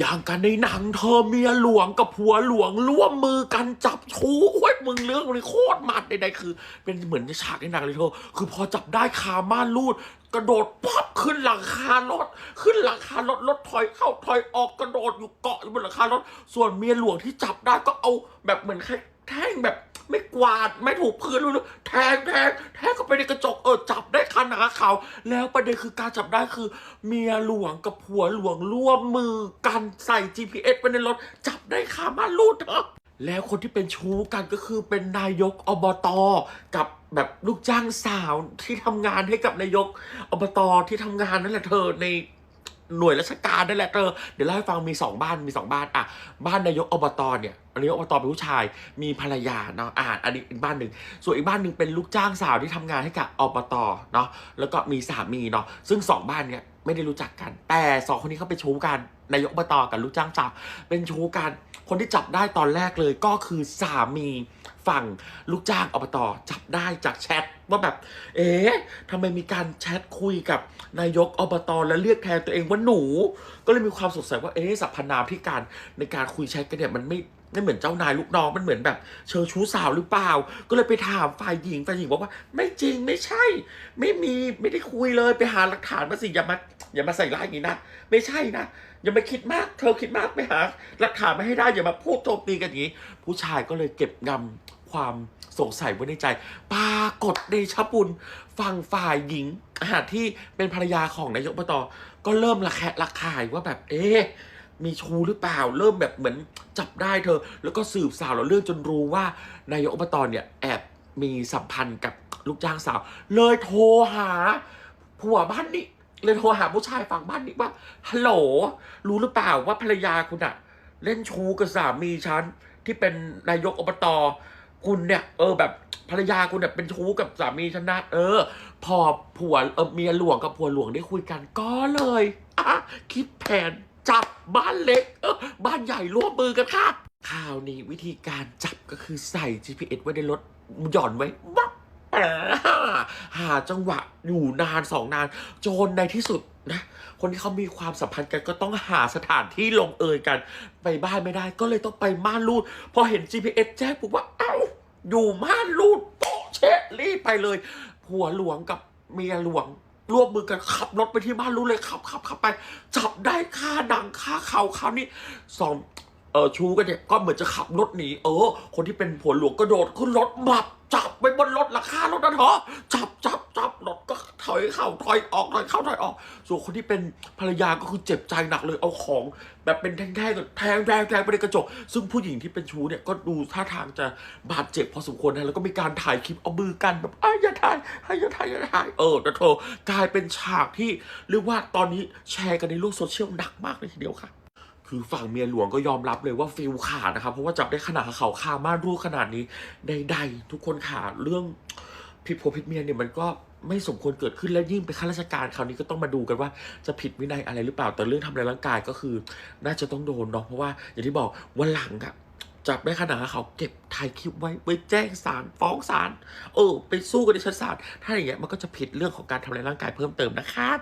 อย่างกันในหนังเธอเมียหลวงกับผัวหลวงร่วมมือกันจับชู้โอ้ยมึงเรื่องมันโคตรมันใดๆคือ เป็นเหมือนฉากในหนังเลยเธอคือพอจับได้คาม่านรูด กระโดดปั๊บขึ้นหลังคารถ ขึ้นหลังคารถรถถอยเข้าถอยออกกระโดดอยู่เกาะอยู่บนหลังคารถ ส่วนเมียหลวงที่จับได้ก็เอาแบบเหมือนแค่แท่งแบบ ไม่กวาดไม่ถูกพื้นเลยแทงแทงแทงเข้าไปในกระจกเออจับได้คาหนังคาเขาแล้วประเด็นคือการจับได้คือ เมียหลวงกับผัวหลวงร่วมมือกันใส่ GPS ไปในรถ จับได้คามารูดเถอะแล้วคนที่เป็นชู้กันก็คือเป็นนายกอบตกับแบบลูกจ้างสาวที่ทำงานให้กับนายกอบตที่ทำงานนั่นแหละเธอใน หน่วยราชการนั่นแหละเธอเดี๋ยวเล่าให้ฟังมีสองบ้านมีสองบ้านอะบ้านนายกอบตเนี่ยนายกอบตเป็นผู้ชายมีภรรยาเนาะอ่าอันนี้อีกบ้านหนึ่งส่วนอีกบ้านหนึ่งเป็นลูกจ้างสาวที่ทำงานให้กับอบตเนาะแล้วก็มีสามีเนาะซึ่งสองบ้านเนี่ย ไม่ได้รู้จักกัน แต่สองคนนี้เขาไปชู้กันนายกอบตกับลูกจ้างสาวเป็นชู้กัน คนที่จับได้ตอนแรกเลยก็คือสามีฝั่งลูกจ้างอบตจับได้จากแชทว่าแบบ เอ๊ะทำไมมีการแชทคุยกับนายกอบตแล้วเรียกแทนตัวเองว่าหนู ก็เลยมีความสงสัยว่าเอ๊ะสรรพนามที่การในการคุยแชทกันเนี่ยมันไม่ ไม่เหมือนเจ้านายลูกน้องมันเหมือนแบบ เชิงชู้สาวหรือเปล่า ก็เลยไปถามฝ่ายหญิงฝ่ายหญิงบอกว่า ไม่จริงไม่ใช่ ไม่มีไม่ได้คุยเลยไปหาหลักฐานมาสิอย่ามาอย่ามาใส่ร้ายอย่างนี้นะไม่ใช่นะอย่ามาคิดมาก เธอคิดมากไปหาหลักฐานมาให้ได้อย่ามาพูดโจมตีกันอย่างนี้ ผู้ชายก็เลยเก็บงำความสงสัยไว้ในใจ ปรากฏเดชบุญฝั่งฝ่ายหญิงอาที่เป็นภรรยาของนายกอบตก็เริ่มระแคะระคายว่าแบบเอ๊ะ มีชูหรือเปล่า เริ่มแบบเหมือนจับได้เธอ แล้วก็สืบสาวแล้วเรื่องจนรู้ว่านายกอบตอเนี่ยแอบมีสัมพันธ์กับลูกจ้างสาว เลยโทรหาผัวบ้านนี้เลยโทรหาผู้ชายฝั่งบ้านนี้ว่าฮัลโหลรู้หรือเปล่าว่าภรรยาคุณอะเล่นชูกับสามีฉันที่เป็นนายกอบตคุณเนี่ยเออแบบภรรยาคุณเนี่ยเป็นชู้กับสามีฉันนะเออ พอผัวเออเมียหลวงกับผัวหลวงได้คุยกันก็เลยอะคิดแผน จับบ้านเล็กเออบ้านใหญ่ร่วมมือกันค่ะคราวนี้วิธีการจับก็คือใส่ GPS ไว้ในรถหย่อนไว้วับหาจังหวะอยู่นานสองนาน โจนในที่สุดนะ คนที่เขามีความสัมพันธ์กันก็ต้องหาสถานที่ลงเอยกัน ไปบ้านไม่ได้ก็เลยต้องไปม่านรูด พอเห็น GPS แจ้งปุ๊บว่า เอ้า อยู่ม่านรูดโตเชะรีบไปเลย ผัวหลวงกับเมียหลวง ร่วมมือกันขับรถไปที่บ้านรู้เลยขับขับขับไป จับได้ค่าดังค่าเข่าคราวนี้สองเออชูกันเนี่ยก็เหมือนจะขับรถหนีเออ คนที่เป็นผัวหลวงก็โดดขึ้นรถบับจับไปบนรถราคารถนั่นเหรอจับจับจับรถก็ ถอยเข้าถอยออกถอยเข้าถอยออก ส่วนคนที่เป็นภรรยาก็คือเจ็บใจหนักเลยเอาของแบบเป็นแท่งๆแทงแทงแทงไปในกระจก ซึ่งผู้หญิงที่เป็นชู้เนี่ยก็ดูท่าทางจะบาดเจ็บพอสมควรนะแล้วก็มีการถ่ายคลิปเอามือกันแบบอ้อย่าถ่ายอย่าถ่ายอย่าถ่ายเออนะเธอกลายเป็นฉากที่เรียกว่าตอนนี้แชร์กันในโลกโซเชียลหนักมากเลยทีเดียวค่ะคือฝั่งเมียหลวงก็ยอมรับเลยว่าฟิลขาดนะครับ เพราะว่าจับได้ขนาดเขาคาม่านรูขนาดนี้ใดๆทุกคนขาเรื่อง ผิดผัวผิดเมียเนี่ยมันก็ไม่สมควรเกิดขึ้นและยิ่งเป็นข้าราชการคราวนี้ก็ต้องมาดูกันว่าจะผิดวินัยอะไรหรือเปล่า แต่เรื่องทำร้ายร่างกายก็คือ น่าจะต้องโดนเนาะเพราะว่าอย่างที่บอกวันหลังอะจับได้ขนาดเขาเก็บถ่ายคลิปไว้ไว้แจ้งศาลฟ้องศาลเออ ไปสู้กันในชั้นศาลถ้าอย่างเงี้ยมันก็จะผิดเรื่องของการทำร้ายร่างกายเพิ่มเติมนะครับ